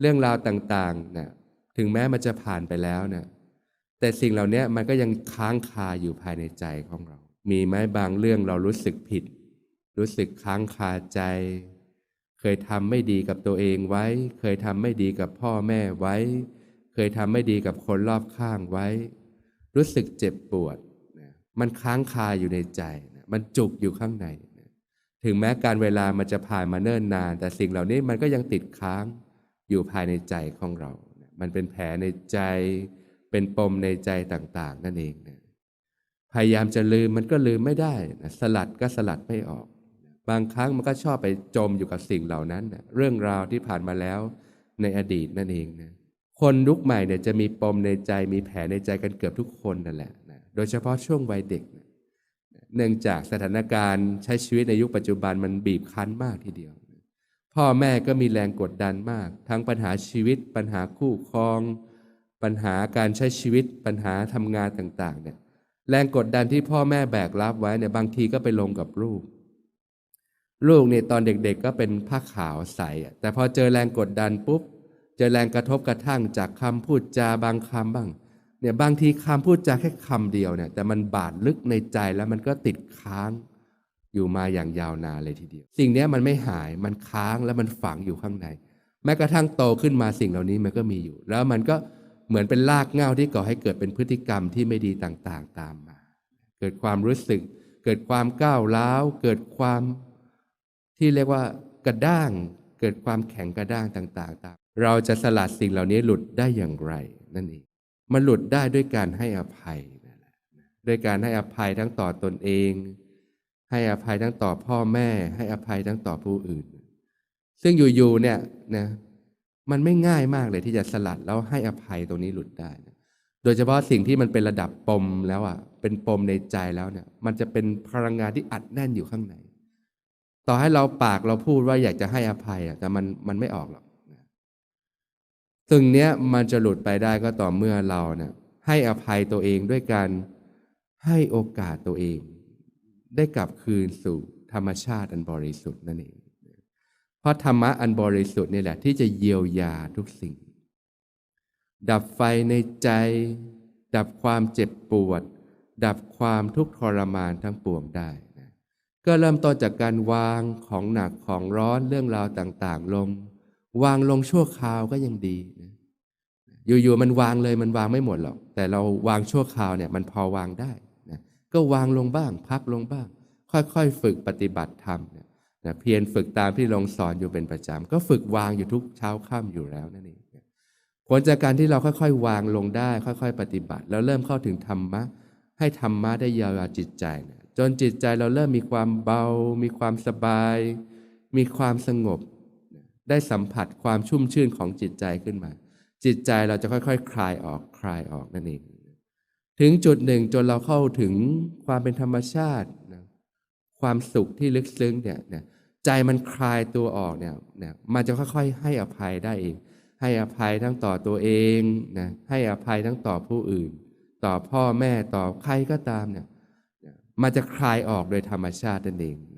เรื่องราวต่างๆนะถึงแม้มันจะผ่านไปแล้วนะแต่สิ่งเหล่านี้มันก็ยังค้างคาอยู่ภายในใจของเรา มีไหมบางเรื่องเรารู้สึกผิด รู้สึกค้างคาใจ เคยทำไม่ดีกับตัวเองไว้ เคยทำไม่ดีกับพ่อแม่ไว้ เคยทำไม่ดีกับคนรอบข้างไว้ รู้สึกเจ็บปวดนะมันค้างคาอยู่ในใจ มันจุกอยู่ข้างใน ถึงแม้การเวลามันจะผ่านมาเนิ่นนาน แต่สิ่งเหล่านี้มันก็ยังติดค้าง อยู่ภายในใจของเรา มันเป็นแผลในใจ เป็นปมในใจต่าง ๆ นั่นเองนะพยายามจะลืมมันก็ลืมไม่ได้นะสลัดก็สลัดไม่ออก บางครั้งมันก็ชอบไปจมอยู่กับสิ่งเหล่านั้นนะเรื่องราวที่ผ่านมาแล้วในอดีตนั่นเองนะคนยุคใหม่เนี่ยจะมีปมในใจมีแผลในใจกันเกือบทุกคนนั่นแหละนะโดยเฉพาะช่วงวัยเด็กนะเนื่องจากสถานการณ์ใช้ชีวิตในยุคปัจจุบันมันบีบคั้นมากทีเดียว พ่อแม่ก็มีแรงกดดันมาก ทั้งปัญหาชีวิต ปัญหาคู่ครอง ปัญหาการใช้ชีวิต ปัญหาทำงานต่างๆ เนี่ย แรงกดดันที่พ่อแม่แบกรับไว้เนี่ยบางทีก็ไปลงกับลูก ลูกเนี่ยตอนเด็กๆ ก็เป็นผ้าขาวใสอะแต่พอเจอแรงกดดันปุ๊บ เจอแรงกระทบกระทั่งจากคำพูดจาบางคำบ้าง เนี่ยบางทีคำพูดจาแค่คำเดียวเนี่ย แต่มันบาดลึกในใจแล้วมันก็ติดค้าง อยู่มาอย่างยาวนานเลยทีเดียว สิ่งนี้มันไม่หายมันค้างแล้วมันฝังอยู่ข้างใน แม้กระทั่งโตขึ้นมาสิ่งเหล่านี้มันก็มีอยู่ แล้วมันก็เหมือนเป็นรากเง้าที่ก่อให้เกิดเป็นพฤติกรรมที่ไม่ดีต่างๆ ตามมา เกิดความรู้สึก เกิดความก้าวร้าว เกิดความที่เรียกว่ากระด้าง เกิดความแข็งกระด้างต่างๆตามเราจะสลัดสิ่งเหล่านี้หลุดได้อย่างไรนั่นเองมันหลุดได้ด้วยการให้อภัยนั่นแหละด้วยการให้อภัยทั้งต่อตนเอง ให้อภัยทั้งต่อพ่อแม่ ให้อภัยทั้งต่อผู้อื่น ซึ่งอยู่ๆเนี่ยนะมันไม่ง่ายมากเลยที่จะสลัดแล้วให้อภัยตรงนี้หลุดได้นะโดยเฉพาะสิ่งที่มันเป็นระดับปมแล้วอะ เป็นปมในใจแล้วเนี่ย มันจะเป็นพลังงานที่อัดแน่นอยู่ข้างใน ต่อให้เราปากเราพูดว่าอยากจะให้อภัยอะแต่มันมันไม่ออกหรอกนะซึ่งเนี้ยมันจะหลุดไปได้ก็ต่อเมื่อเราเนี่ยให้อภัยตัวเองด้วยการให้โอกาสตัวเอง ได้กลับคืนสู่ธรรมชาติอันบริสุทธิ์นั่นเอง เพราะธรรมะอันบริสุทธิ์นี่แหละ ที่จะเยียวยาทุกสิ่ง ดับไฟในใจ ดับความเจ็บปวด ดับความทุกข์ทรมานทั้งปวงได้นะก็เริ่มต้นจากการวางของหนักของร้อนเรื่องราวต่างๆ ลง วางลงชั่วคราวก็ยังดีนะอยู่ๆมันวางเลยมันวางไม่หมดหรอก แต่เราวางชั่วคราวเนี่ยมันพอวางได้ ก็วางลงบ้าง พักลงบ้าง ค่อยๆ ฝึกปฏิบัติธรรมเนี่ยนะเพียรฝึกตามที่ลงสอนอยู่เป็นประจำ ก็ฝึกวางอยู่ทุกเช้าค่ำอยู่แล้วนั่นเองผลจากการที่เราค่อยๆ วางลงได้ ค่อยๆ ปฏิบัติ แล้วเริ่มเข้าถึงธรรมะ ให้ธรรมะได้เยียวยาจิตใจนะจนจิตใจเราเริ่มมีความเบา มีความสบาย มีความสงบ ได้สัมผัสความชุ่มชื่นของจิตใจขึ้นมา จิตใจเราจะค่อยๆ คลายออก คลายออกนั่นเอง ถึงจุดหนึ่งจนเราเข้าถึงความเป็นธรรมชาตินะความสุขที่ลึกซึ้งเนี่ยใจมันคลายตัวออกเนี่ยนะมันจะค่อยๆ ให้อภัยได้เอง ให้อภัยทั้งต่อตัวเองนะให้อภัยทั้งต่อผู้อื่น ต่อพ่อแม่ต่อใครก็ตามเนี่ยมันจะคลายออกโดยธรรมชาตินั่นเองน